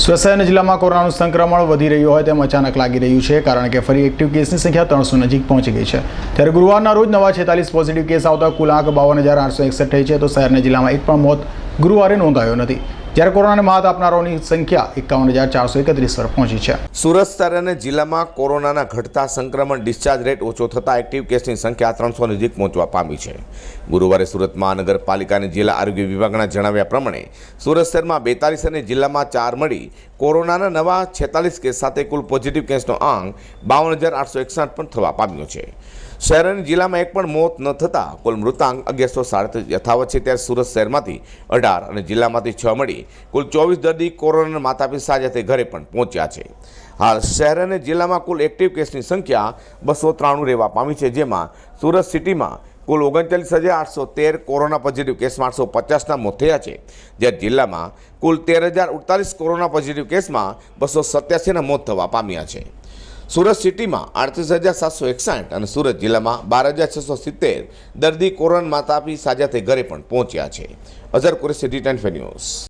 સ્વસહાયના જિલ્લામાં કોરોનાનું સંક્રમણ વધી રહ્યું હોય તેમ અચાનક લાગી રહ્યું છે, કારણ કે ફરી એક્ટિવ કેસની સંખ્યા ત્રણસો નજીક પહોંચી ગઈ છે. ત્યારે ગુરુવારના રોજ નવા છેતાલીસ પોઝિટિવ કેસ આવતા કુલ આંક બાવન હજાર આઠસો એકસઠ થઈ છે, તો શહેરના જિલ્લામાં એક પણ મોત ગુરુવારે નોંધાયો નથી. જ્યારે કોરોનાને માત આપનારાઓની સંખ્યા એકાવન હજાર ચારસો એકત્રીસ પર પહોંચી છે. સુરત શહેર અને જિલ્લામાં કોરોનાના ઘટતા સંક્રમણ ડિસ્ચાર્જ રેટ ઓછો થતાં એક્ટિવ કેસની સંખ્યા ત્રણસો નજીક પહોંચવા પામી છે. ગુરુવારે સુરત મહાનગરપાલિકાની જિલ્લા આરોગ્ય વિભાગના જણાવ્યા પ્રમાણે સુરત શહેરમાં બેતાલીસ અને જિલ્લામાં ચાર મળી કોરોનાના નવા છેતાલીસ કેસ સાથે કુલ પોઝિટિવ કેસનો આંક બાવન હજાર આઠસો એકસઠ પણ થવા પામ્યો છે. શહેર અને જિલ્લામાં એક પણ મોત ન થતાં કુલ મૃતાંક અગિયારસો સાડત્રીસ યથાવત છે. ત્યારે સુરત શહેરમાંથી અઢાર અને જિલ્લામાંથી છ મળી કુલ ચોવીસ દર્દી કોરોનાના માતાપિતા સાજા થઈ ઘરે પણ પહોંચ્યા છે. હાલ શહેર અને જિલ્લામાં કુલ એક્ટિવ કેસની સંખ્યા બસો ત્રાણું રહેવા પામી છે, જેમાં સુરત સિટીમાં કુલ ઓગણચાલીસ હજાર આઠસો તેર કોરોના પોઝિટિવ કેસમાં આઠસો પચાસના મોત થયા છે. જ્યારે જિલ્લામાં કુલ તેર હજાર અડતાલીસ કોરોના પોઝિટિવ કેસમાં બસો સત્યાસીના મોત થવા પામ્યા છે. સુરત સિટીમાં આડત્રીસ હજાર સાતસો એકસાઠ અને સુરત જિલ્લામાં બાર હજાર છસો સિત્તેર દર્દી કોરોના માતાપી સાજા થઈ ઘરે પણ પહોંચ્યા છે. Azhar Qureshi D ten news.